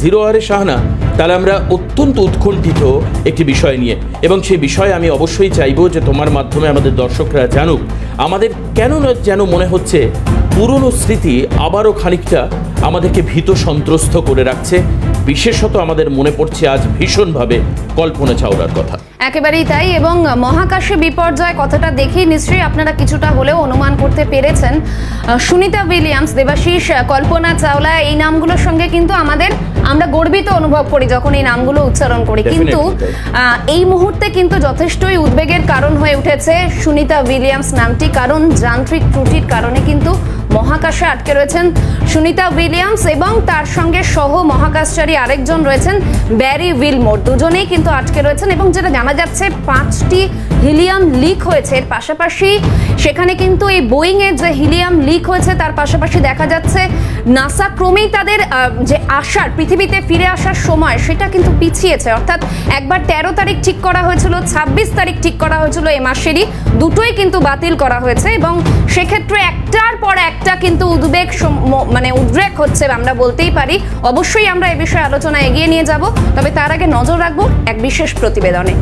Zero আরে শাহানা, তাহলে আমরা অত্যন্ত উৎকণ্ঠিত একটি বিষয় নিয়ে। এবং সেই বিষয়ে আমি অবশ্যই চাইব যে তোমার মাধ্যমে আমাদের দর্শকরা জানুক, আমাদের কেন যেন মনে হচ্ছে পুরনো স্মৃতি আবারও খানিকটা আমাদেরকে ভীত সন্ত্রস্ত করে রাখছে। বিশেষত আমাদের মনে পড়ছে আজ ভীষণভাবে কল্পনা চাওলার কথা। একেবারেই তাই, এবং মহাকাশে বিপর্যয় কথাটা দেখেই নিশ্চয়ই আপনারা কিছুটা হলেও অনুমান করতে পেরেছেন। সুনিতা উইলিয়ামস, দেবাশিস, কল্পনা চাওলা, এই নামগুলোর সঙ্গে কিন্তু আমাদের আমরা গর্বিত অনুভব করি যখন এই নামগুলো উচ্চারণ করি। কিন্তু এই মুহূর্তে কিন্তু যথেষ্টই উদ্বেগের কারণ হয়ে উঠেছে সুনিতা উইলিয়ামস নামটি কারণ যান্ত্রিক ত্রুটির কারণে কিন্তু মহাকাশে আটকে রয়েছেন সুনিতা উইলিয়ামস এবং তার সঙ্গে সহ মহাকাশচারী আরেকজন রয়েছেন ব্যারি উইলমোর। দুজনেই কিন্তু আটকে রয়েছেন এবং যেটা জানা যাচ্ছে পাঁচটি হিলিয়াম লিক হয়েছে। এর পাশাপাশি সেখানে কিন্তু এই বোয়িং এর যে হিলিয়াম লিক হয়েছে তার পাশাপাশি দেখা যাচ্ছে নাসা ক্রমেই তাদের যে আসার পৃথিবীতে ফিরে আসার সময় সেটা কিন্তু পিছিয়েছে। অর্থাৎ একবার তেরো তারিখ ঠিক করা হয়েছিল, ছাব্বিশ তারিখ ঠিক করা হয়েছিল এ মাসেরই। দুটোই কিন্তু বাতিল করা হয়েছে এবং সেক্ষেত্রে একটার পর একটা কিন্তু উদ্বেগ মানে উদ্রেক হচ্ছে আমরা বলতেই পারি। অবশ্যই আমরা এ বিষয়ে আলোচনা এগিয়ে নিয়ে যাব, তবে তার আগে নজর রাখব এক বিশেষ প্রতিবেদনে।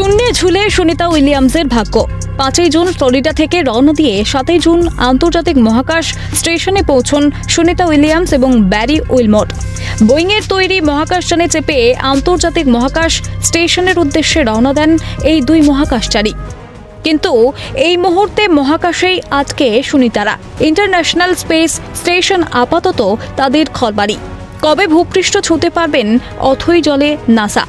শূন্যে ঝুলে সুনিতা উইলিয়ামসের ভাগ্য। পাঁচই জুন ফ্লোরিডা থেকে রওনা দিয়ে সাতই জুন আন্তর্জাতিক মহাকাশ স্টেশনে পৌঁছন সুনিতা উইলিয়ামস এবং ব্যারি উইলমট। বোয়িংয়ের তৈরি মহাকাশযানে চেপে আন্তর্জাতিক মহাকাশ স্টেশনের উদ্দেশ্যে রওনা দেন এই দুই মহাকাশচারী। কিন্তু এই মুহূর্তে মহাকাশেই আজকে সুনিতারা। ইন্টারন্যাশনাল স্পেস স্টেশন আপাতত তাদের খরবারি কবে ভূপৃষ্ঠ ছুঁতে পারবেন অথই জলে নাসা।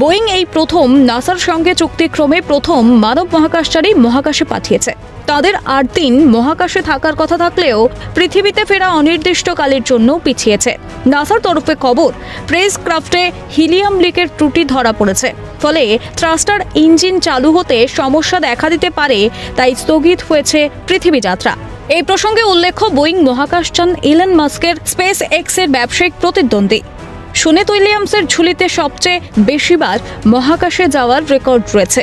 বোয়িং এই প্রথম নাসার সঙ্গে চুক্তিক্রমে প্রথম মানব মহাকাশচারী মহাকাশে পাঠিয়েছে। তাদের আট দিন মহাকাশে থাকার কথা থাকলেও পৃথিবীতে ফেরা অনির্দিষ্টকালের জন্য পিছিয়েছে। নাসার তরফে খবর প্রেস ক্রাফটে হিলিয়াম লিকের ত্রুটি ধরা পড়েছে। ফলে থ্রাস্টার ইঞ্জিন চালু হতে সমস্যা দেখা দিতে পারে, তাই স্থগিত হয়েছে পৃথিবী যাত্রা এই প্রসঙ্গে উল্লেখ্য বোয়িং মহাকাশযান ইলন মাস্কের স্পেস এক্সের ব্যবসায়িক প্রতিদ্বন্দ্বী। সুনেত উইলিয়ামসের ঝুলিতে সবচেয়ে বেশিবার মহাকাশে যাওয়ার রেকর্ড রয়েছে।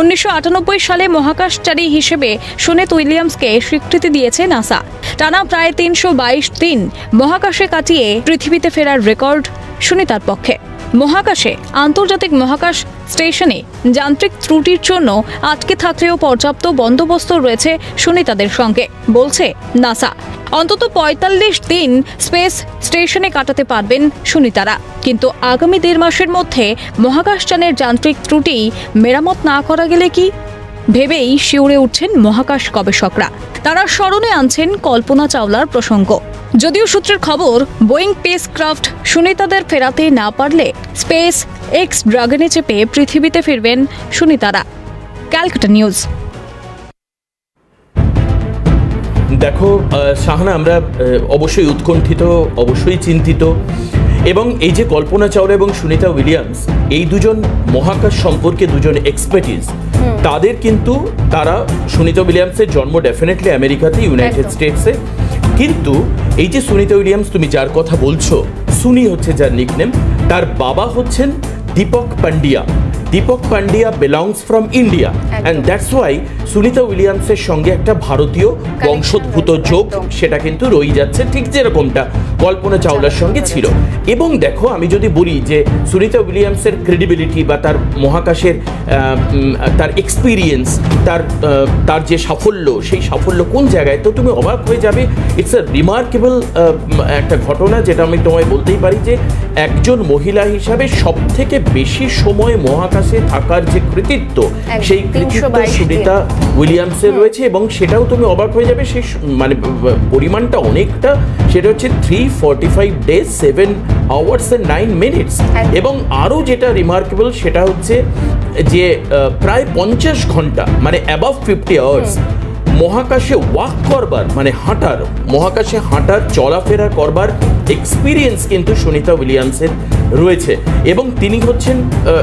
উনিশশো আটানব্বই সালে মহাকাশচারী হিসেবে সুনেত উইলিয়ামসকে স্বীকৃতি দিয়েছে নাসা। টানা প্রায় তিনশো বাইশ দিন মহাকাশে কাটিয়ে পৃথিবীতে ফেরার রেকর্ড সুনিতার পক্ষে। মহাকাশে, আন্তর্জাতিক মহাকাশ স্টেশনে যান্ত্রিক ত্রুটির জন্য আটকে থাকলেও পর্যাপ্ত বন্দোবস্ত রয়েছে সুনিতাদের সঙ্গে, বলছে নাসা। অন্তত পঁয়তাল্লিশ দিন স্পেস স্টেশনে কাটাতে পারবেন সুনিতারা। কিন্তু আগামী দেড় মাসের মধ্যে মহাকাশযানের যান্ত্রিক ত্রুটি মেরামত না করা গেলে কি? ভেবেই শিউরে উঠছেন মহাকাশ গবেষকরা। তারা স্মরণে আনছেন কল্পনা চাওলার প্রসঙ্গ। যদিও সূত্রের খবর, বোয়িং পেস ক্রাফট সুনিতাদের ফেরাতে না পারলে স্পেস এক্স ড্রাগনে চেপে পৃথিবীতে ফিরবেন সুনিতারা। ক্যালকাটা নিউজ। দেখো শাহানা, আমরা অবশ্যই উৎকণ্ঠিত, অবশ্যই চিন্তিত। এবং এই যে কল্পনা চাওলা এবং সুনিতা উইলিয়ামস এই দুজন মহাকাশ সম্পর্কে দুজন এক্সপার্টিস তাদের কিন্তু তারা সুনিতা উইলিয়ামসের জন্ম ডেফিনেটলি আমেরিকাতে ইউনাইটেড স্টেটসে কিন্তু এই যে সুনিতা উইলিয়ামস তুমি যার কথা বলছো সুনি হচ্ছে যার নিকনেম তার বাবা হচ্ছেন Deepak Pandya Deepak Pandya belongs from India and that's why Sunita উইলিয়ামসের সঙ্গে একটা ভারতীয় বংশোদ্ভূত যোগ। সেটা কিন্তু রয়ে যাচ্ছে ঠিক যেরকমটা কল্পনা চাওলার সঙ্গে ছিল। এবং দেখো আমি যদি বলি যে সুনিতা উইলিয়ামসের ক্রেডিবিলিটি বা তার মহাকাশের তার এক্সপিরিয়েন্স তার তার যে সাফল্য সেই সাফল্য কোন জায়গায় তো তুমি অবাক হয়ে যাবে। ইটস আ রিমার্কেবল একটা ঘটনা যেটা আমি তোমায় বলতেই পারি যে একজন মহিলা হিসাবে সব থেকে বেশি সময় মহাকাশে থাকার যে কৃতিত্ব সেই কৃতিত্ব সুনিতা উইলিয়ামসের রয়েছে এবং সেটাও তুমি অবাক হয়ে যাবে সেই মানে পরিমাণটা অনেকটা সেটা হচ্ছে three forty five days seven hours and nine minutes এবং আরও যেটা রিমার্কেবল সেটা হচ্ছে যে প্রায় পঞ্চাশ ঘণ্টা মানে অ্যাবাভ ফিফটি আওয়ার্স মহাকাশে ওয়াক করবার মানে হাঁটার, মহাকাশে হাঁটার, চলাফেরা করবার এক্সপিরিয়েন্স কিন্তু সুনিতা উইলিয়ামসের রয়েছে। এবং তিনি হচ্ছেন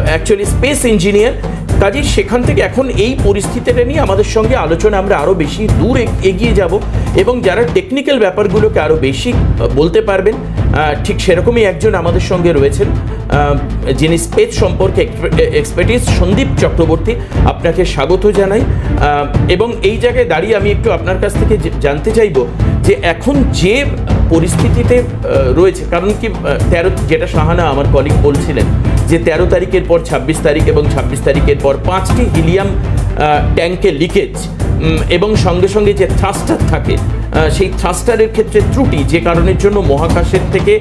অ্যাকচুয়ালি স্পেস ইঞ্জিনিয়ার কাজেই সেখান থেকে এখন এই পরিস্থিতিটা নিয়ে আমাদের সঙ্গে আলোচনা আমরা আরও বেশি দূর এগিয়ে যাব এবং যারা টেকনিক্যাল ব্যাপারগুলোকে আরও বেশি বলতে পারবেন ঠিক সেরকমই একজন আমাদের সঙ্গে রয়েছেন। যিনি স্পেস সম্পর্কে এক্সপার্টিস সন্দীপ চক্রবর্তী, আপনাকে স্বাগত জানাই। এবং এই জায়গায় দাঁড়িয়ে আমি একটু আপনার কাছ থেকে জানতে চাইব যে এখন যে পরিস্থিতিতে রয়েছে, কারণ কি তেরো, যেটা সাহানা আমার কলিগ বলছিলেন, যে তেরো তারিখের পর ছাব্বিশ তারিখ এবং ছাব্বিশ তারিখের পর পাঁচটি হিলিয়াম ট্যাঙ্কে লিকেজ এবং সঙ্গে সঙ্গে যে থ্রাস্টার থাকে সেই থ্রাস্টারের ক্ষেত্রে ত্রুটি, যে কারণের জন্য মহাকাশের থেকে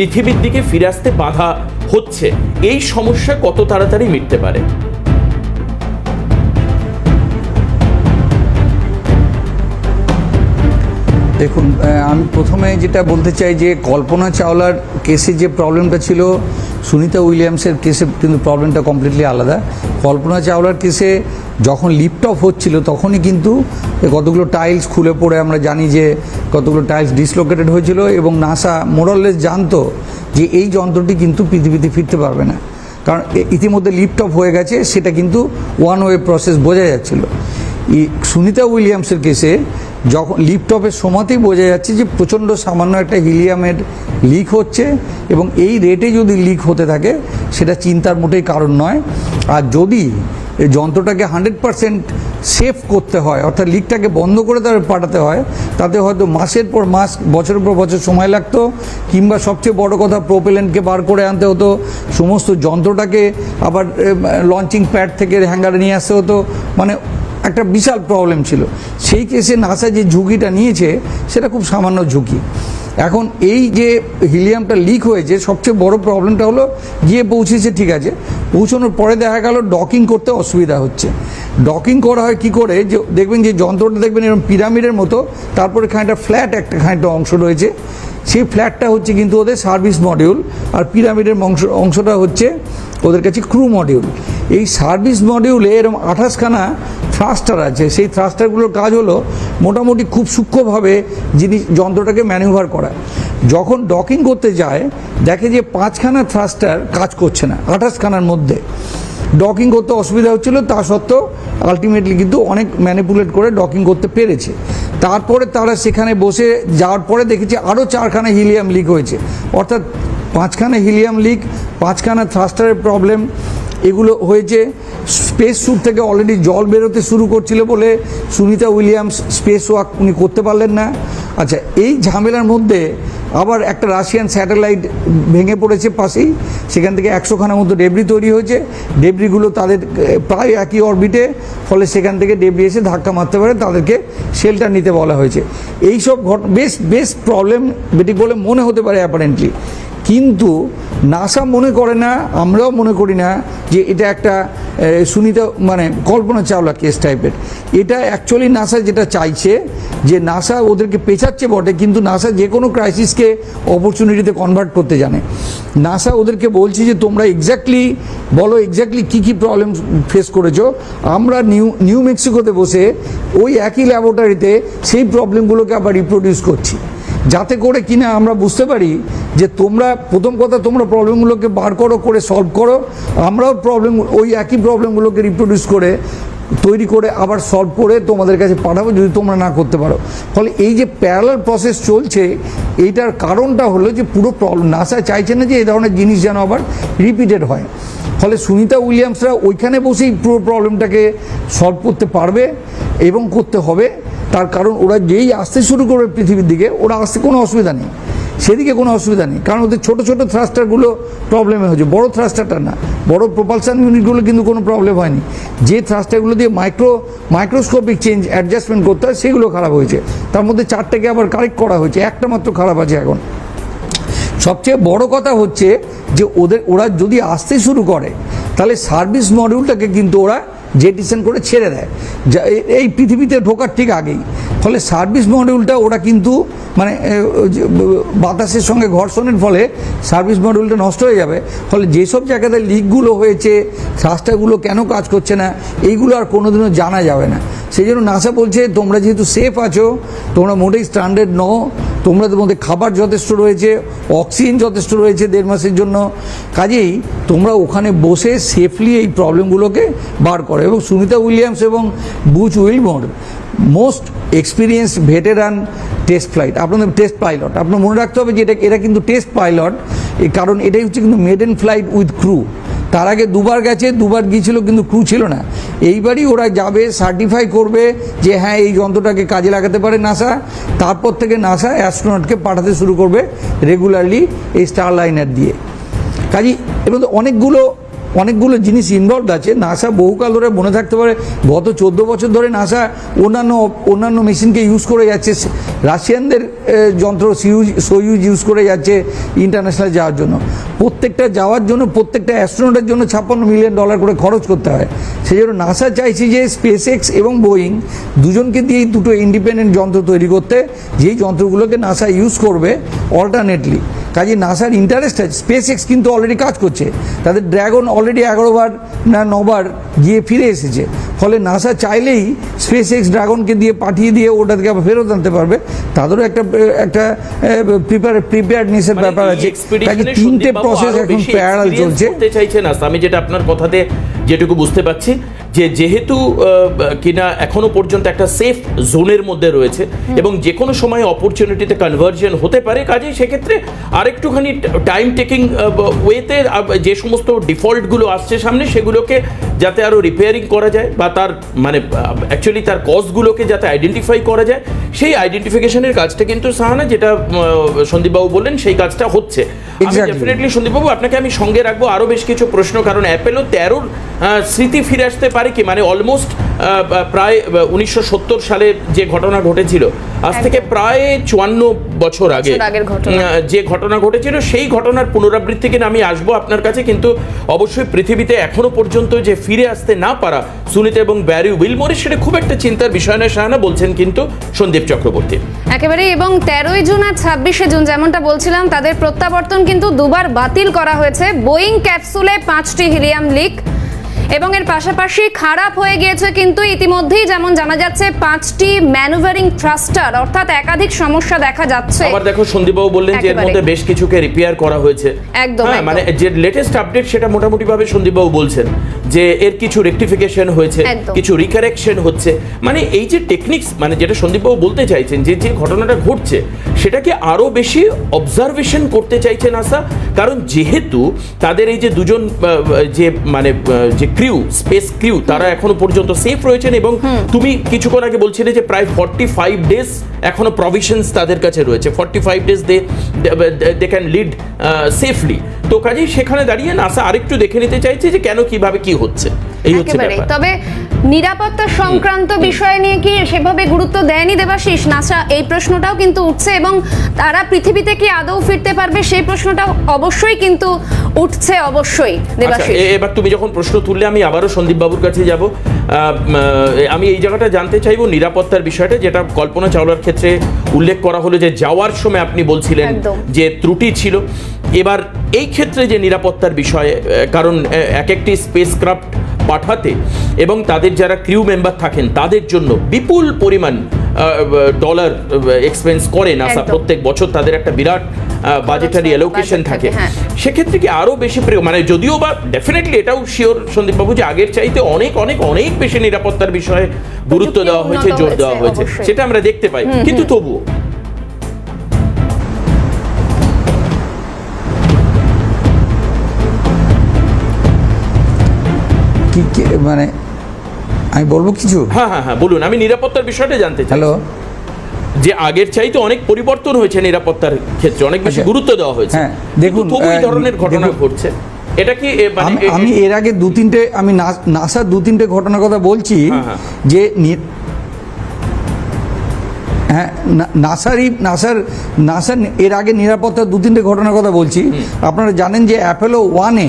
পৃথিবীর দিকে ফিরে আসতে বাধা হচ্ছে। এই সমস্যা কত তাড়াতাড়ি মিটতে পারে? দেখুন আমি প্রথমে যেটা বলতে চাই যে কল্পনা চাওলার কেসে যে প্রবলেমটা ছিল সুনিতা উইলিয়ামসের কেসে কিন্তু প্রবলেমটা কমপ্লিটলি আলাদা। কল্পনা চাওলার কেসে যখন অফ হচ্ছিল, তখনই কিন্তু কতগুলো টাইলস খুলে পড়ে আমরা জানি যে কতগুলো টাইলস ডিসলোকেটেড হয়েছিল এবং নাসা মোরাললেস জানতো যে এই যন্ত্রটি কিন্তু পৃথিবীতে ফিরতে পারবে না। কারণ ইতিমধ্যে অফ হয়ে গেছে, সেটা কিন্তু ওয়ান ওয়ে প্রসেস বোঝা যাচ্ছিল। সুনিতা উইলিয়ামসের কেসে যখন লিফট অফের সময়তেই বোঝা যাচ্ছে যে প্রচণ্ড সামান্য একটা হিলিয়ামের লিক হচ্ছে এবং এই রেটে যদি লিক হতে থাকে, সেটা চিন্তার মোটেই কারণ নয়। আর যদি এই যন্ত্রটাকে হান্ড্রেড পারসেন্ট সেফ করতে হয়, অর্থাৎ লিকটাকে বন্ধ করে তার পাঠাতে হয়, তাতে হয়তো মাসের পর মাস, বছরের পর বছর সময় লাগতো, কিংবা সবচেয়ে বড় কথা প্রোপেলেন্টকে বার করে আনতে হতো, সমস্ত যন্ত্রটাকে আবার লঞ্চিং প্যাড থেকে হ্যাঙ্গারে নিয়ে আসতে হতো। মানে একটা বিশাল প্রবলেম ছিল। সেই কেসে নাসা যে ঝুঁকিটা নিয়েছে, সেটা খুব সামান্য ঝুঁকি। এখন এই যে হিলিয়ামটা লিক হয়েছে, সবচেয়ে বড় প্রবলেমটা হলো গিয়ে পৌঁছেছে ঠিক আছে। পৌঁছানোর পরে দেখা গেল ডকিং করতে অসুবিধা হচ্ছে। ডকিং করা হয় কি করে? যে দেখবেন যে যন্ত্রটা দেখবেন এরকম পিরামিডের মতো, তারপরে খানিকটা ফ্ল্যাট একটা খানিকটা অংশ রয়েছে। সেই ফ্ল্যাটটা হচ্ছে কিন্তু ওদের সার্ভিস মডিউল আর পিরামিডের অংশ, অংশটা হচ্ছে ওদের কাছে ক্রু মডিউল এই সার্ভিস মডিউলে এরকম আঠাশখানা থ্রাস্টার আছে। সেই থ্রাস্টারগুলোর কাজ হলো মোটামুটি খুব সূক্ষ্মভাবে জিনিস, যন্ত্রটাকে ম্যানিভার করা। যখন ডকিং করতে যায়, দেখে যে পাঁচখানা থ্রাস্টার কাজ করছে না, আঠাশখানার মধ্যে। ডকিং করতে অসুবিধা হচ্ছিল, তা সত্ত্বেও আলটিমেটলি কিন্তু অনেক ম্যানিপুলেট করে ডকিং করতে পেরেছে। তারপরে তারা সেখানে বসে যাওয়ার পরে দেখেছি আরও চারখানা হিলিয়াম লিক হয়েছে। অর্থাৎ পাঁচখানা হিলিয়াম লিক পাঁচখানা থ্রাস্টারের প্রবলেম এগুলো হয়েছে স্পেস স্যুট থেকে অলরেডি জল বেরোতে শুরু করছিল বলে সুনিতা উইলিয়ামস স্পেস ওয়াক উনি করতে পারলেন না। আচ্ছা এই ঝামেলার মধ্যে আবার একটা রাশিয়ান স্যাটেলাইট ভেঙে পড়েছে পাশেই, সেখান থেকে একশোখানার মতো ডেবরি তৈরি হয়েছে। ডেবরিগুলো তাদের প্রায় একই অরবিটে ফলে সেখান থেকে ডেবরি এসে ধাক্কা মারতে পারে, তাদেরকে শেল্টার নিতে বলা হয়েছে। এই সব ঘট, বেশ বেশ প্রবলেম বেটি বলে মনে হতে পারে অ্যাপারেন্টলি কিন্তু নাসা মনে করে না, আমরাও মনে করি না যে এটা একটা সুনিতা মানে কল্পনা চাওলা কেস টাইপের এটা অ্যাকচুয়ালি নাসা যেটা চাইছে, যে নাসা ওদেরকে পেছাচ্ছে বটে, কিন্তু নাসা যে কোনো ক্রাইসিসকে অপরচুনিটিতে কনভার্ট করতে জানে। নাসা ওদেরকে বলছে যে, তোমরা এক্স্যাক্টলি বলো এক্স্যাক্টলি কী কী প্রবলেম ফেস করেছ। আমরা নিউ নিউ মেক্সিকোতে বসে ওই একই ল্যাবরেটরিতে সেই প্রবলেমগুলোকে আবার রিপ্রোডিউস করছি। যাতে করে কিনা আমরা বুঝতে পারি যে তোমরা, প্রথম কথা তোমরা প্রবলেমগুলোকে বার করো, করে সলভ করো। আমরাও প্রবলেম ওই একই প্রবলেমগুলোকে রিপ্রোডিউস করে, তৈরি করে আবার সলভ করে তোমাদের কাছে পাঠাবো যদি তোমরা না করতে পারো। ফলে এই যে প্যারালাল প্রসেস চলছে, এইটার কারণটা হলো যে পুরো প্রবলেম নাসা চাইছে না যে এই ধরনের জিনিস যেন আবার রিপিটেড হয়। ফলে সুনিতা উইলিয়ামসরা ওইখানে বসেই পুরো প্রবলেমটাকে সলভ করতে পারবে এবং করতে হবে। তার কারণ ওরা যেই আসতে শুরু করবে পৃথিবীর দিকে, ওরা আসতে কোনো অসুবিধা নেই। সেদিকে কোনো অসুবিধা নেই। কারণ ওদের ছোটো ছোটো থ্রাস্টারগুলো প্রবলেমে হয়েছে বড় থ্রাস্টারটা না। বড় প্রপালসান ইউনিটগুলো কিন্তু কোনো প্রবলেম হয়নি। যে থ্রাস্টারগুলো দিয়ে মাইক্রো মাইক্রোস্কোপিক চেঞ্জ অ্যাডজাস্টমেন্ট করতে হয়, সেগুলো খারাপ হয়েছে। তার মধ্যে চারটাকে আবার কারেক্ট করা হয়েছে। একটা মাত্র খারাপ আছে এখন। সবচেয়ে বড় কথা হচ্ছে যে ওদের, ওরা যদি আসতে শুরু করে, তাহলে সার্ভিস মডিউলটাকে কিন্তু ওরা জেটিসেন করে ছেড়ে দেয়। এই পৃথিবীতে ঢোকার ঠিক আগেই। ফলে সার্ভিস মডিউলটা ওরা কিন্তু মানে বাতাসের সঙ্গে ঘর্ষণের ফলে সার্ভিস মডিউলটা নষ্ট হয়ে যাবে। ফলে যেসব জায়গাতে লিকগুলো হয়েছে থ্রাস্টারগুলো কেন কাজ করছে না, এইগুলো আর কোনোদিনও জানা যাবে না। সেই জন্য নাসা বলছে, তোমরা যেহেতু সেফ আছো, তোমরা মোটেই স্ট্যান্ডার্ড নও তোমাদের মধ্যে খাবার যথেষ্ট রয়েছে, অক্সিজেন যথেষ্ট রয়েছে দেড় মাসের জন্য। কাজেই তোমরা ওখানে বসে সেফলি এই প্রবলেমগুলোকে বার করো। এবং সুনিতা উইলিয়ামস এবং Butch Wilmore most experience veteran test flight আপনাদের টেস্ট পাইলট আপনার মনে রাখতে হবে যে এটা এটা কিন্তু টেস্ট পাইলট কারণ এটাই হচ্ছে কিন্তু মেডেন ফ্লাইট উইথ ক্রু তার আগে দুবার গেছে, দুবার গিয়েছিল, কিন্তু ক্রু ছিল না। এইবারই ওরা যাবে সার্টিফাই করবে যে হ্যাঁ এই যন্ত্রটাকে কাজে লাগাতে পারে নাসা তারপর থেকে নাসা অ্যাস্ট্রোনটকে পাঠাতে শুরু করবে রেগুলারলি এই স্টার লাইনার দিয়ে। কাজী এর মধ্যে অনেকগুলো অনেকগুলো জিনিস ইনভলভ আছে। নাসা বহুকাল ধরে মনে থাকতে পারে, গত চোদ্দ বছর ধরে নাসা অন্যান্য অন্যান্য মেশিনকে ইউজ করে যাচ্ছে। রাশিয়ানদের যন্ত্র সিউজ সোয়ুজ ইউজ করে যাচ্ছে ইন্টারন্যাশনাল যাওয়ার জন্য। প্রত্যেকটা যাওয়ার জন্য, প্রত্যেকটা অ্যাস্ট্রোনটের জন্য ছাপ্পান্ন মিলিয়ন ডলার করে খরচ করতে হয়। সেই জন্য নাসা চাইছে যে স্পেস এক্স এবং বোয়িং দুজনকে দিয়েই দুটো ইন্ডিপেন্ডেন্ট যন্ত্র তৈরি করতে। যেই যন্ত্রগুলোকে নাসা ইউজ করবে অল্টারনেটলি কাজে নাসার ইন্টারেস্ট আছে। স্পেস এক্স কিন্তু অলরেডি কাজ করছে। তাদের ড্রাগন অলরেডি এগারোবার না নবার গিয়ে ফিরে এসেছে। ফলে নাসা চাইলেই স্পেস এক্স ড্রাগনকে দিয়ে পাঠিয়ে দিয়ে ওটাকে আবার ফেরত আনতে পারবে। তাদেরও একটা একটা প্রিপেয়ার প্রিপেয়ারনেসের ব্যাপার আছে। তিনটে প্রসেস এখন প্যারাল চলছে। চাইছে না আমি যেটা আপনার কথাতে যেটুকু বুঝতে পারছি যে যেহেতু কিনা এখনও পর্যন্ত একটা সেফ জোনের মধ্যে রয়েছে এবং যে কোনো সময় অপরচুনিটিতে কনভার্জন হতে পারে কাজেই সেক্ষেত্রে আরেকটুখানি টাইম টেকিং ওয়েতে যে সমস্ত ডিফল্টগুলো আসছে সামনে সেগুলোকে যাতে আরও রিপেয়ারিং করা যায় বা তার মানে অ্যাকচুয়ালি তার কজগুলোকে যাতে আইডেন্টিফাই করা যায় সেই আইডেন্টিফিকেশনের কাজটা কিন্তু সাহানা যেটা সন্দীপবাবু বললেন সেই কাজটা হচ্ছে। আমি ডেফিনেটলি সন্দীপবাবু আপনাকে আমি সঙ্গে রাখব আরও বেশ কিছু প্রশ্ন কারণ অ্যাপেলো তেরোর স্মৃতি ফিরে আসতে পারে কি মানে অলমোস্ট প্রায় উনিশশো সত্তর সালে যে ঘটনা ঘটেছিল আজ থেকে প্রায় চুয়ান্ন বছর আগে যে ঘটনা ঘটেছিল সেই ঘটনার পুনরাবৃত্তি কিনা আমি আসব আপনার কাছে কিন্তু অবশ্যই পৃথিবীতে এখনও পর্যন্ত যে ফিরে আসতে না পারা সুনিতা এবং ব্যারি উইলমোরের সেটা খুব একটা চিন্তার বিষয় নয় সাহানা বলছেন কিন্তু সন্দীপ চক্রবর্তী। একেবারে এবং তেরোই জুন আর ছাব্বিশে জুন যেমনটা বলছিলাম তাদের প্রত্যাবর্তন কিন্তু দুবার বাতিল করা হয়েছে। বোয়িং ক্যাপসুলে পাঁচটি হিলিয়াম লিক এবং এর পাশাপাশি খারাপ হয়ে গিয়েছে কিন্তু ইতিমধ্যেই যেমন জানা যাচ্ছে পাঁচটি ম্যানুভারিং থ্রাস্টার অর্থাৎ একাধিক সমস্যা দেখা যাচ্ছে। আবার দেখো সন্দীপবাবু বললেন যে এর মধ্যে বেশ কিছুকে রিপেয়ার করা হয়েছে। একদম, হ্যাঁ, মানে যে লেটেস্ট আপডেট সেটা মোটামুটি ভাবে সন্দীপবাবু বলছেন যে এর কিছু রেকটিফিকেশন হয়েছে কিছু রিকারেকশন হচ্ছে। মানে এই যে টেকনিক্স মানে যেটা সন্দীপবাবু বলতে চাইছেন যে যে ঘটনাটা ঘটছে সেটাকে আরও বেশি অবজারভেশন করতে চাইছেন আসা কারণ যেহেতু তাদের এই যে দুজন যে মানে যে ক্রিউ স্পেস ক্রিউ তারা এখনও পর্যন্ত সেফ রয়েছেন এবং তুমি কিছুক্ষণ আগে বলছিলে যে প্রায় ফর্টি ফাইভ ডেজ এখনও প্রভিশনস তাদের কাছে রয়েছে। Forty five days they they can lead safely তো কাজেই সেখানে দাঁড়িয়ে নাসা আরেকটু দেখে নিতে চাইছে যে কেন কীভাবে কি হচ্ছে। এই হচ্ছে ব্যাপার। তবে নিরাপত্তা সংক্রান্ত বিষয় নিয়ে কি সেভাবে গুরুত্ব দেয়নি দেবাশিস? নাসা এই প্রশ্নটাও কিন্তু উঠছে এবং তারা পৃথিবীতে কি আদৌ ফিরতে পারবে সেই প্রশ্নটাও অবশ্যই কিন্তু উঠছে অবশ্যই আচ্ছা দেবাশিস এবার তুমি যখন প্রশ্ন তুললে আমি আবারও সন্দীপ বাবুর কাছে যাব। আমি এই জায়গাটা জানতে চাইব নিরাপত্তার বিষয়টা যেটা কল্পনা চাওলার ক্ষেত্রে উল্লেখ করা হলো যে যাওয়ার সময় আপনি বলছিলেন যে ত্রুটি ছিল। এবার এই ক্ষেত্রে যে নিরাপত্তার বিষয়ে কারণ এক একটি স্পেস ক্রাফট পাঠাতে এবং তাদের যারা ক্রিউ মেম্বার থাকেন তাদের জন্য বিপুল পরিমাণ ডলার এক্সপেন্স করে নাসা প্রত্যেক বছর তাদের একটা বিরাট বাজেটারি অ্যালোকেশন থাকে হ্যাঁ। সেক্ষেত্রে কি আরও বেশি প্রিয় মানে যদিও বা ডেফিনেটলি এটাও শিওর সন্দীপবাবু যে আগের চাইতে অনেক অনেক অনেক বেশি নিরাপত্তার বিষয়ে গুরুত্ব দেওয়া হয়েছে জোর দেওয়া হয়েছে সেটা আমরা দেখতে পাই। কিন্তু তবুও কি মানে আমি বলব কিছু? হ্যাঁ হ্যাঁ হ্যাঁ বলুন আমি নিরাপত্তার বিষয়টা জানতে চাই। হ্যালো? যে আগের চাইতে অনেক পরিবর্তন হয়েছে নিরাপত্তার ক্ষেত্রে অনেক বেশি আচ্ছা। গুরুত্ব দেওয়া হয়েছে। হ্যাঁ, দেখুন, এই ধরনের ঘটনা ঘটছে। এটা কি মানে আমি এর আগে দু তিনটে আমি নাস- নাসার দু তিনটে ঘটনার কথা বলছি হ্যাঁ, হ্যাঁ। যে হ্যাঁ নাসারই নাসার নাসার এর আগে নিরাপত্তার দু তিনটে ঘটনার কথা বলছি। আপনারা জানেন যে অ্যাপেলো ওয়ানে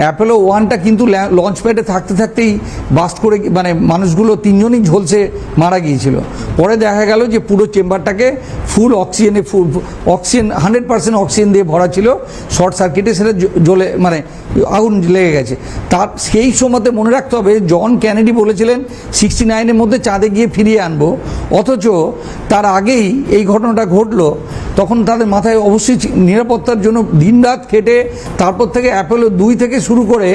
অ্যাপেলো ওয়ানটা কিন্তু লঞ্চ প্যাডে থাকতে থাকতেই বাস্ট করে মানে মানুষগুলো তিনজনই ঝলসে মারা গিয়েছিল। পরে দেখা গেল যে পুরো চেম্বারটাকে ফুল অক্সিজেনে full oxygen hundred percent oxygen দিয়ে ভরা ছিল। শর্ট সার্কিটে সেটা জ্বলে মানে আগুন লেগে গেছে। তার, সেই সময়তে মনে রাখতে হবে জন ক্যানেডি বলেছিলেন সিক্সটি নাইনের মধ্যে চাঁদে গিয়ে ফিরিয়ে আনব। অথচ তার আগেই এই ঘটনাটা ঘটলো। তখন তাদের মাথায় অবশ্যই নিরাপত্তার জন্য দিনরাত খেটে, তারপর থেকে অ্যাপোলো দুই থেকে শুরু করে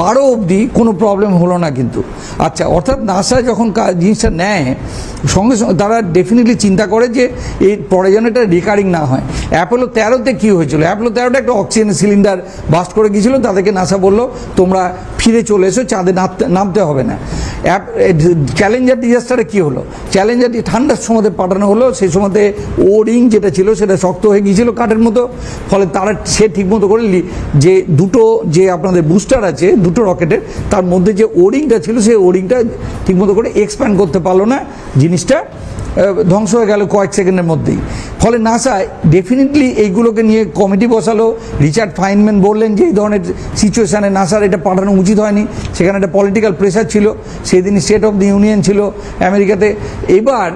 বারো অবধি কোনো প্রবলেম হলো না কিন্তু। আচ্ছা অর্থাৎ নাসা যখন জিনিসটা নেয়, সঙ্গে সঙ্গে তারা ডেফিনেটলি চিন্তা করে যে এই পরে যেন এটা রিকারিং না হয়। অ্যাপোলো তেরোতে কী হয়েছিল? অ্যাপোলো তেরোটা একটা অক্সিজেন সিলিন্ডার বাস্ট করে গিয়েছিল, তাদেরকে নাসা বলল, তোমরা ফিরে চলে এসো, চাঁদে নামতে হবে না। চ্যালেঞ্জার ডিজাস্টারে কী হলো? চ্যালেঞ্জারটি ঠান্ডার সময়তে পাঠানো হলো, সেই সময়তে ও রিং যেটা ছিল, সেটা শক্ত হয়ে গিয়েছিল কাঠের মতো, ফলে তারা, সে ঠিকমতো করে যে দুটো, যে আপনাদের বুস্টার আছে, দুটো রকেটের, তার মধ্যে যে ওরিংটা ছিল, সেই ওরিংটা ঠিকমতো করে এক্সপ্যান্ড করতে পারল না। জিনিসটা ধ্বংস হয়ে গেল কয়েক সেকেন্ডের মধ্যেই। ফলে নাসা ডেফিনেটলি এইগুলোকে নিয়ে কমিটি বসালো। রিচার্ড ফাইনম্যান বললেন যে এই ধরনের সিচুয়েশানে নাসার এটা পাঠানো উচিত হয়নি। সেখানে একটা পলিটিক্যাল প্রেশার ছিল। সেদিন স্টেট অফ দি ইউনিয়ন ছিল আমেরিকাতে এবার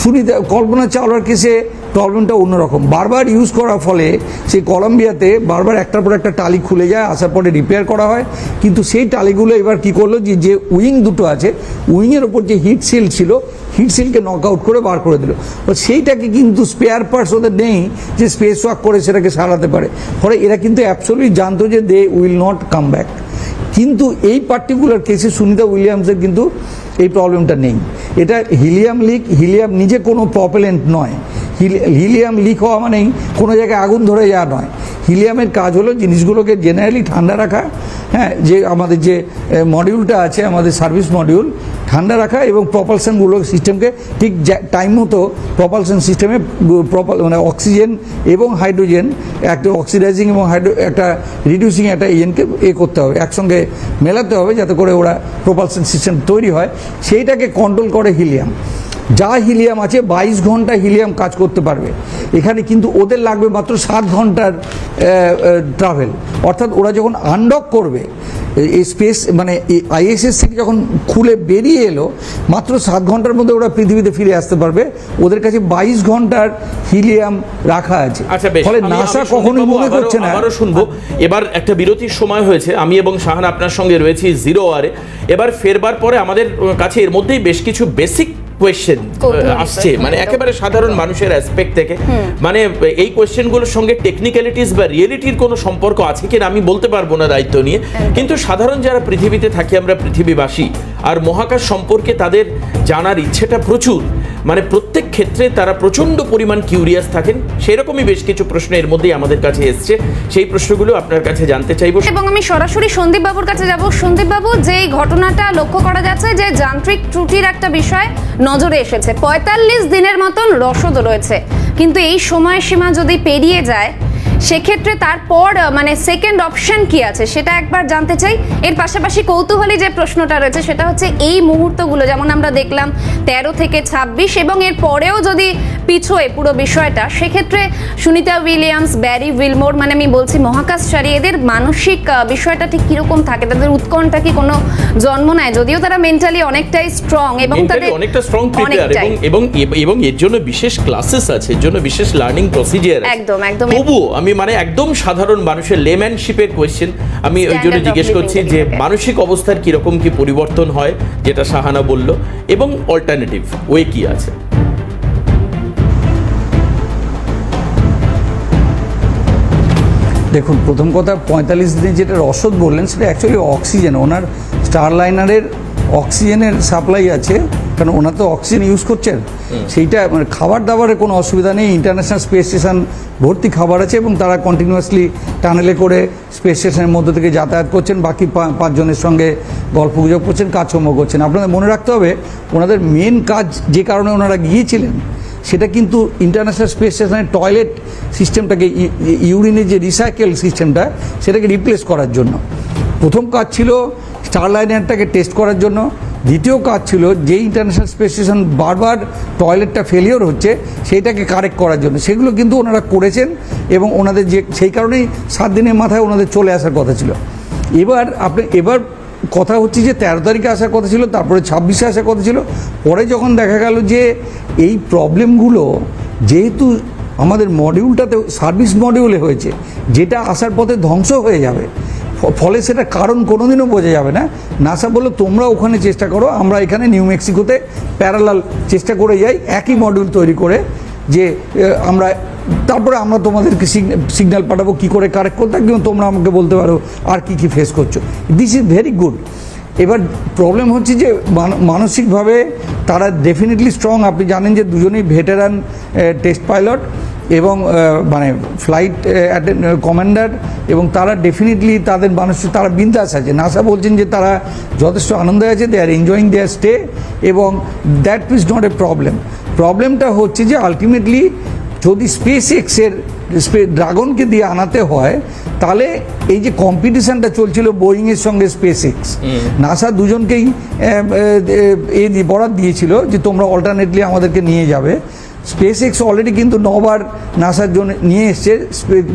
সুনিতা, কল্পনা চাওলার কেসে প্রবলেমটা অন্যরকম। বারবার ইউজ করার ফলে সেই কলম্বিয়াতে বারবার একটার পর একটা টালি খুলে যায়, আসার পরে রিপেয়ার করা হয়। কিন্তু সেই টালিগুলো এবার কি করল যে যে উইং দুটো আছে উইংয়ের ওপর যে হিট সিল ছিল হিট সিলকে নক আউট করে বার করে দিল। সেইটাকে কিন্তু স্পেয়ার পার্টস ওদের নেই যে স্পেস ওয়াক করে সেটাকে সারাতে পারে। ফলে এরা কিন্তু অ্যাবসলিউট জানতো যে they will not come back কিন্তু এই পার্টিকুলার কেসে সুনিতা উইলিয়ামসের কিন্তু এই প্রবলেমটা নেই। এটা হিলিয়াম লিক, হিলিয়াম নিজে কোনো প্রপেলেন্ট নয়। হিলিয়াম লিক হওয়া মানেই কোনো জায়গায় আগুন ধরে যাওয়া নয়। হিলিয়ামের কাজ হলো জিনিসগুলোকে জেনারেলি ঠান্ডা রাখা হ্যাঁ যে আমাদের যে মডিউলটা আছে, আমাদের সার্ভিস মডিউল ঠান্ডা রাখা এবং প্রপালশনগুলো সিস্টেমকে ঠিক টাইম মতো প্রপালশন সিস্টেমে প্রপাল মানে অক্সিজেন এবং হাইড্রোজেন একটা অক্সিডাইজিং এবং হাইড্রো একটা রিডিউসিং একটা এজেন্টকে এ করতে হবে, একসঙ্গে মেলাতে হবে যাতে করে ওরা প্রপালশন সিস্টেম তৈরি হয়। সেইটাকে কন্ট্রোল করে হিলিয়াম যা হিলিয়াম আছে বাইশ ঘণ্টা হিলিয়াম কাজ করতে পারবে। এখানে কিন্তু ওদের লাগবে মাত্র সাত ঘণ্টার ট্রাভেল অর্থাৎ ওরা যখন আনডক করবে এই স্পেস মানে আইএসএস থেকে যখন খুলে বেরিয়ে এলো মাত্র সাত ঘণ্টার মধ্যে ওরা পৃথিবীতে ফিরে আসতে পারবে। ওদের কাছে বাইশ ঘণ্টার হিলিয়াম রাখা আছে। আচ্ছা বেশ। ফলে নাসা কখনোই শুনব, মনে করছে না। আবারও শুনব। এবার একটা বিরতির সময় হয়েছে। আমি এবং শাহান আপনার সঙ্গে রয়েছি জিরো আরে এবার ফেরবার পরে আমাদের কাছে এর মধ্যেই বেশ কিছু বেসিক কোয়েশ্চেন কৌতূহলী আসছে। মানে। একেবারে সাধারণ মানুষের অ্যাসপেক্ট থেকে। মানে এই কোয়েশ্চেনগুলোর সঙ্গে টেকনিক্যালিটিস বা রিয়েলিটির কোনো সম্পর্ক আছে কিনা আমি বলতে পারব না দায়িত্ব নিয়ে। কিন্তু সাধারণ যারা পৃথিবীতে থাকি আমরা পৃথিবীবাসী। আর মহাকাশ সম্পর্কে তাদের জানার ইচ্ছেটা প্রচুর। মানে প্রত্যেক ক্ষেত্রে তারা প্রচণ্ড পরিমাণ কিউরিয়াস থাকেন। সেরকমই বেশ কিছু প্রশ্ন এর মধ্যেই আমাদের কাছে এসছে। সেই প্রশ্নগুলো আপনার কাছে জানতে চাইব। এবং আমি সরাসরি সন্দীপ বাবুর কাছে যাব। সন্দীপ বাবু যে ঘটনাটা লক্ষ্য করা যাচ্ছে যে যান্ত্রিক ত্রুটির একটা বিষয় নজরে এসেছে। পঁয়তাল্লিশ দিনের মতন রসদ রয়েছে। কিন্তু এই সময়সীমা যদি পেরিয়ে যায় সেক্ষেত্রে তারপর মানে সেকেন্ড অপশন কি আছে সেটা একবার জানতে চাই এর পাশাপাশি কৌতূহলী যে প্রশ্নটা রয়েছে সেটা হচ্ছে এই মুহূর্তগুলো যেমন আমরা দেখলাম তেরো থেকে ছাব্বিশ এবং এর পরেও যদি পিছোয় পুরো বিষয়টা সেক্ষেত্রে সুনিতা উইলিয়ামস ব্যারি উইলমোর মানে আমি বলছি মহাকাশচারী এদের মানসিক বিষয়টা ঠিক কীরকম থাকে তাদের উৎকণ্ঠা কি কোনো জন্ম নেয় যদিও তারা মেন্টালি অনেকটাই স্ট্রং এবং তাদের অনেকটা স্ট্রং প্রিপেয়ার। এবং এবং এবং এর জন্য বিশেষ ক্লাসেস আছে এর জন্য বিশেষ লার্নিং প্রসিজিয়ার একদম, একদম। তবুও আমি মানে একদম সাধারণ মানুষের লেম্যানশিপের কোয়েশ্চেন আমি ওই জন্য জিজ্ঞেস করছি যে মানসিক অবস্থার কীরকম কি পরিবর্তন হয় যেটা সাহানা বলল এবং অল্টারনেটিভ ওয়ে কি আছে? দেখুন প্রথম কথা পঁয়তাল্লিশ দিনে যেটা রসদ বললেন সেটা অ্যাকচুয়ালি অক্সিজেন ওনার স্টারলাইনারের অক্সিজেনের সাপ্লাই আছে। কারণ ওনার তো অক্সিজেন ইউজ করছেন। সেইটা মানে খাবার দাবারের কোনো অসুবিধা নেই। ইন্টারন্যাশনাল স্পেস স্টেশন ভর্তি খাবার আছে এবং তারা কন্টিনিউয়াসলি টানেলে করে স্পেস স্টেশনের মধ্যে থেকে যাতায়াত করছেন। বাকি পাঁচজনের সঙ্গে গল্প গুজব করছেন কাজকর্ম করছেন। আপনাদের মনে রাখতে হবে ওনাদের মেন কাজ যে কারণে ওনারা গিয়েছিলেন সেটা কিন্তু ইন্টারন্যাশনাল স্পেস স্টেশনের টয়লেট সিস্টেমটাকে ইউরিনের যে রিসাইকেল সিস্টেমটা সেটাকে রিপ্লেস করার জন্য। প্রথম কাজ ছিল স্টারলাইনারটাকে টেস্ট করার জন্য। দ্বিতীয় কাজ ছিল যে ইন্টারন্যাশনাল স্পেস স্টেশন বারবার টয়লেটটা ফেলিওর হচ্ছে, সেইটাকে কারেক্ট করার জন্য। সেগুলো কিন্তু ওনারা করেছেন এবং ওনাদের যে, সেই কারণেই সাত দিনের মাথায় ওনাদের চলে আসার কথা ছিল। এবার আপনি, এবার কথা হচ্ছে যে তেরো তারিখে আসার কথা ছিল, তারপরে ছাব্বিশে আসার কথা ছিল। পরে যখন দেখা গেল যে এই প্রবলেমগুলো যেহেতু আমাদের মডিউলটাতে সার্ভিস মডিউলে হয়েছে, যেটা আসার পথে ধ্বংস হয়ে যাবে ফলে সেটা কারণ কোনোদিনও বোঝা যাবে না। নাসা বলল, তোমরা ওখানে চেষ্টা করো, আমরা এখানে নিউ মেক্সিকোতে প্যারালাল চেষ্টা করে যাই, একই মডিউল তৈরি করে যে আমরা, তারপরে আমরা তোমাদেরকে সিগন্যাল পাঠাবো, কী করে কারেক্ট করতে কিন্তু তোমরা আমাকে বলতে পারো, আর কি কি ফেস করছ। দিস ইজ ভেরি গুড এবার প্রবলেম হচ্ছে যে, মান- মানসিকভাবে তারা ডেফিনেটলি স্ট্রং আপনি জানেন যে দুজনেই ভেটেরান টেস্ট পাইলট এবং মানে ফ্লাইট কমান্ডার এবং তারা ডেফিনেটলি তাদের মানুষ তারা বিন্দাস আছে। নাসা বলছেন যে তারা যথেষ্ট আনন্দে আছে they are enjoying their stay এবং that is not a problem প্রবলেমটা হচ্ছে যে আলটিমেটলি যদি স্পেস এক্সের ড্রাগনকে দিয়ে আনাতে হয় তাহলে এই যে কম্পিটিশনটা চলছিল বোয়িংয়ের সঙ্গে স্পেস এক্স নাসা দুজনকেই এ বরাদ দিয়েছিল যে তোমরা অল্টারনেটলি আমাদেরকে নিয়ে যাবে। স্পেস এক্স অলরেডি কিন্তু নবার নাসার জন্য নিয়ে এসছে।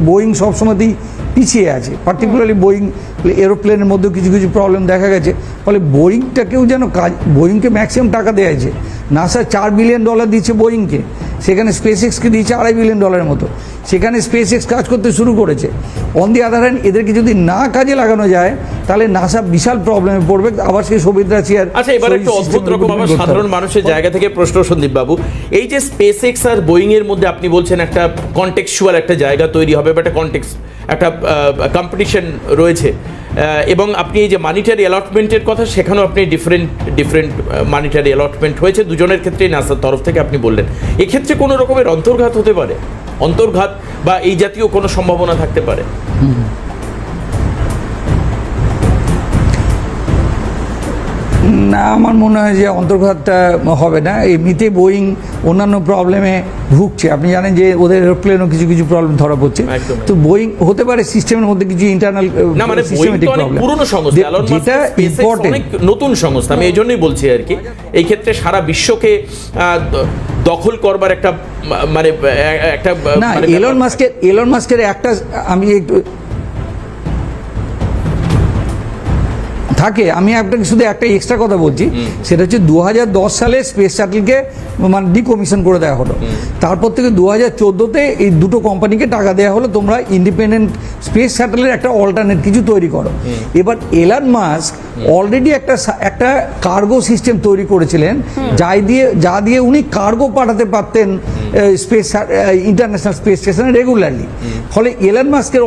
বোয়িং সবসময়তেই পিছিয়ে আছে। পার্টিকুলারলি বোয়িং এরোপ্লেনের মধ্যে কিছু কিছু প্রবলেম দেখা গেছে। ফলে বোয়িংটাকেও যেন কাজ বোয়িংকে ম্যাক্সিমাম টাকা দেওয়া হয়েছে। নাসা চার বিলিয়ন ডলার দিচ্ছে বোয়িংকে সেখানে স্পেস এক্সকে দিয়েছে আড়াই বিলিয়ন ডলারের মতো। সেখানে স্পেস এক্স কাজ করতে শুরু করেছে। অন দি আদার হ্যান্ড এদেরকে যদি না কাজে লাগানো যায় তাহলে নাসা বিশাল প্রবলেমে পড়বে। আবার সেই সুবিধা চেয়ার আচ্ছা এবার একটু অদ্ভুত রকম আমার সাধারণ মানুষের জায়গা থেকে প্রশ্ন সন্দীপ বাবু এই যে স্পেস এক্স আর বোয়িং এর মধ্যে আপনি বলছেন একটা কন্টেক্সচুয়াল একটা জায়গা তৈরি হবে বা একটা কন্টেক্স একটা কম্পিটিশন রয়েছে। এবং আপনি এই যে মানিটারি অ্যালটমেন্টের কথা, সেখানেও আপনি ডিফারেন্ট ডিফারেন্ট মানিটারি অ্যালটমেন্ট হয়েছে। দুজনের ক্ষেত্রেই নাসার তরফ থেকে আপনি বললেন। এক্ষেত্রে কোনো রকমের অন্তর্ঘাত হতে পারে? অন্তর্ঘাত বা এই জাতীয় কোনো সম্ভাবনা থাকতে পারে? না আমার মনে হয় যে অন্তর্ঘাতটা হবে না। এমনিতে বোয়িং অন্যান্য প্রবলেমে ভুগছে। আপনি জানেন যে ওদের এরোপ্লেনও কিছু কিছু প্রবলেম ধরা পড়ছে। তো বোয়িং হতে পারে সিস্টেমের মধ্যে কিছু ইন্টারনাল মানে বোয়িং তো পুরনো সংস্থা। যেটা ইম্পর্টেন্ট নতুন সংস্থা। আমি এই জন্যই বলছি আর কি। এই ক্ষেত্রে সারা বিশ্বকে দখল করবার একটা মানে একটা না এলন মাস্কের এলন মাস্কের একটা আমি একটু থাকে আমি আপনাকে শুধু একটা এক্সট্রা কথা বলছি সেটা হচ্ছে দু হাজার দশ সালে স্পেস শাটলকে মানে ডিকমিশন করে দেওয়া হলো। তারপর থেকে দু হাজার চোদ্দোতে এই দুটো কোম্পানিকে টাকা দেওয়া হলো তোমরা ইন্ডিপেন্ডেন্ট স্পেস শাটলের একটা অল্টারনেট কিছু তৈরি করো। এবার এলান মাস্ক অলরেডি একটা একটা কার্গো সিস্টেম তৈরি করেছিলেন যাই দিয়ে যা দিয়ে উনি কার্গো পাঠাতে পারতেন স্পেস ইন্টারন্যাশনাল স্পেস স্টেশনে রেগুলারলি ফলে এলান মাস্কের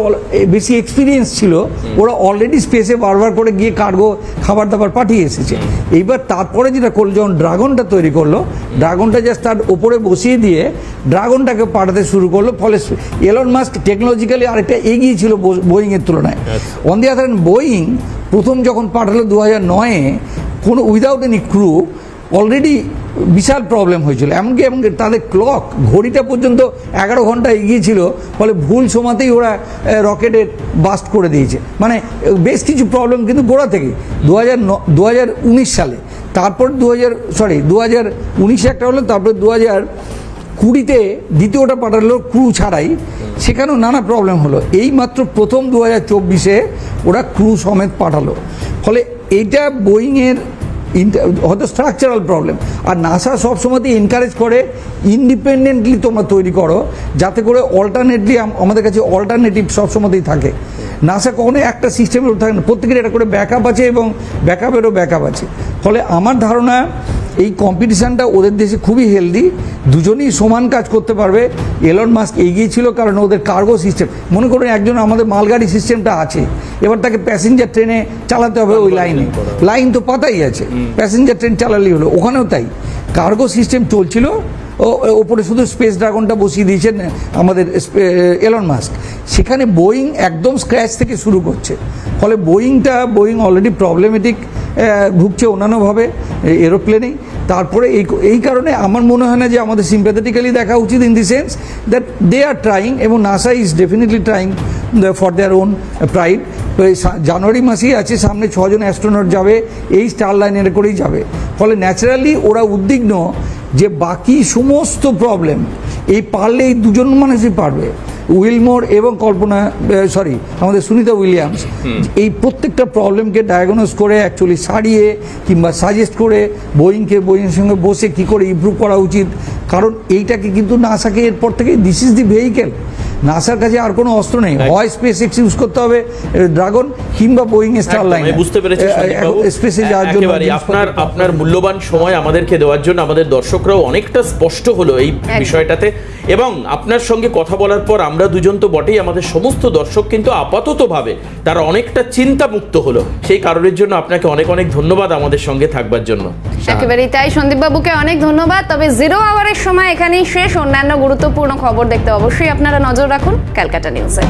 বেশি এক্সপিরিয়েন্স ছিল ওরা অলরেডি স্পেসে বারবার করে গিয়ে কার্গো খাবার দাবার পাঠিয়ে এসেছে। এইবার তারপরে যেটা করল যখন ড্রাগনটা তৈরি করল ড্রাগনটা জাস্ট তার উপরে বসিয়ে দিয়ে ড্রাগনটাকে পাঠাতে শুরু করল ফলে এলন মাস্ক টেকনোলজিক্যালি আরেকটা এগিয়ে ছিল বোয়িংয়ের তুলনায়। অন দি আদার বোয়িং প্রথম যখন পাঠালো দু হাজার নয়ে কোনো উইদাউট এনি ক্রু অলরেডি বিশাল প্রবলেম হয়েছিল। এমনকি এমনকি তাদের ক্লক ঘড়িটা পর্যন্ত এগারো ঘণ্টা এগিয়েছিল ফলে ভুল সময়তেই ওরা রকেটের বাস্ট করে দিয়েছে। মানে বেশ কিছু প্রবলেম কিন্তু গোড়া থেকে। দু হাজার সালে, তারপর দু হাজার সরি দু হাজার উনিশে একটা হলো, তারপর দু হাজার কুড়িতে দ্বিতীয়টা পাঠালো ক্রু ছাড়াই। সেখানেও নানা প্রবলেম হলো। এই মাত্র প্রথম দু হাজার চব্বিশে ওরা ক্রু সমেত পাঠালো। ফলে এইটা বোয়িংয়ের হয়তো স্ট্রাকচারাল প্রবলেম আর নাসা সবসময়তে এনকারেজ করে ইন্ডিপেন্ডেন্টলি তোমরা তৈরি করো, যাতে করে অল্টারনেটলি আমাদের কাছে অল্টারনেটিভ সবসময়তেই থাকে। নাসা কখনো একটা সিস্টেমের থাকে না। প্রত্যেকের একটা করে ব্যাকআপ আছে এবং ব্যাকআপেরও ব্যাকআপ আছে। ফলে আমার ধারণা এই কম্পিটিশানটা ওদের দেশে খুবই হেলদি দুজনেই সমান কাজ করতে পারবে। এলন মাস্ক এগিয়ে ছিল কারণ ওদের কার্গো সিস্টেম মনে করুন একজন আমাদের মালগাড়ি সিস্টেমটা আছে। এবার তাকে প্যাসেঞ্জার ট্রেনে চালাতে হবে ওই লাইনে লাইন তো পাতাই আছে। প্যাসেঞ্জার ট্রেন চালালেই হলো। ওখানেও তাই। কার্গো সিস্টেম চলছিল। ও ওপরে শুধু স্পেস ড্রাগনটা বসিয়ে দিয়েছেন আমাদের এলন মাস্ক সেখানে বোয়িং একদম স্ক্র্যাচ থেকে শুরু করছে। ফলে বোয়িংটা বোয়িং অলরেডি প্রবলেমেটিক ভুগছে অন্যান্যভাবে এরোপ্লেনেই তারপরে এই এই কারণে আমার মনে হয় না যে আমাদের সিম্প্যাথেটিক্যালি দেখা উচিত in the sense that they are trying এবং NASA is definitely trying for their own pride জানুয়ারি মাসেই আছে, সামনে ছজন অ্যাস্ট্রোনট যাবে, এই স্টার লাইনের করেই যাবে। ফলে ন্যাচারালি ওরা উদ্বিগ্ন যে বাকি সমস্ত প্রবলেম এই পারলে এই দুজন মানুষই পারবে। উইলমোর এবং কল্পনা সরি আমাদের সুনিতা উইলিয়ামস এই প্রত্যেকটা প্রবলেমকে ডায়াগনোজ করে অ্যাকচুয়ালি সারিয়ে কিংবা সাজেস্ট করে বোয়িংকে বোয়িংয়ের সঙ্গে বসে কী করে ইমপ্রুভ করা উচিত। কারণ এইটাকে কিন্তু নাসাকে এরপর থেকে দিস ইজ দি ভেহিকেল নাসার কাছে আর কোনো অস্ত্র নেই। হয় স্পেস এক্স ইউজ করতে হবে ড্রাগন কিংবা বোয়িং স্টার লাইন বুঝতে পেরেছি স্পেসে যাওয়ার জন্য আপনার আপনার মূল্যবান সময় আমাদেরকে দেওয়ার জন্য আমাদের দর্শকরাও অনেকটা স্পষ্ট হলো এই বিষয়টাতে। এবং আপনার সঙ্গে কথা বলার পর আমরা দুজন তো বটেই, আমাদের সমস্ত দর্শক কিন্তু আপাততভাবে তারা অনেকটা চিন্তা মুক্ত হলো। সেই কারণের জন্য আপনাকে অনেক অনেক ধন্যবাদ আমাদের সঙ্গে থাকবার জন্য। একেবারেই তাই সন্দীপ বাবুকে অনেক ধন্যবাদ। তবে জিরো আওয়ারের সময় এখানেই শেষ। অন্যান্য গুরুত্বপূর্ণ খবর দেখতে অবশ্যই আপনারা নজর রাখুন ক্যালকাটা নিউজে।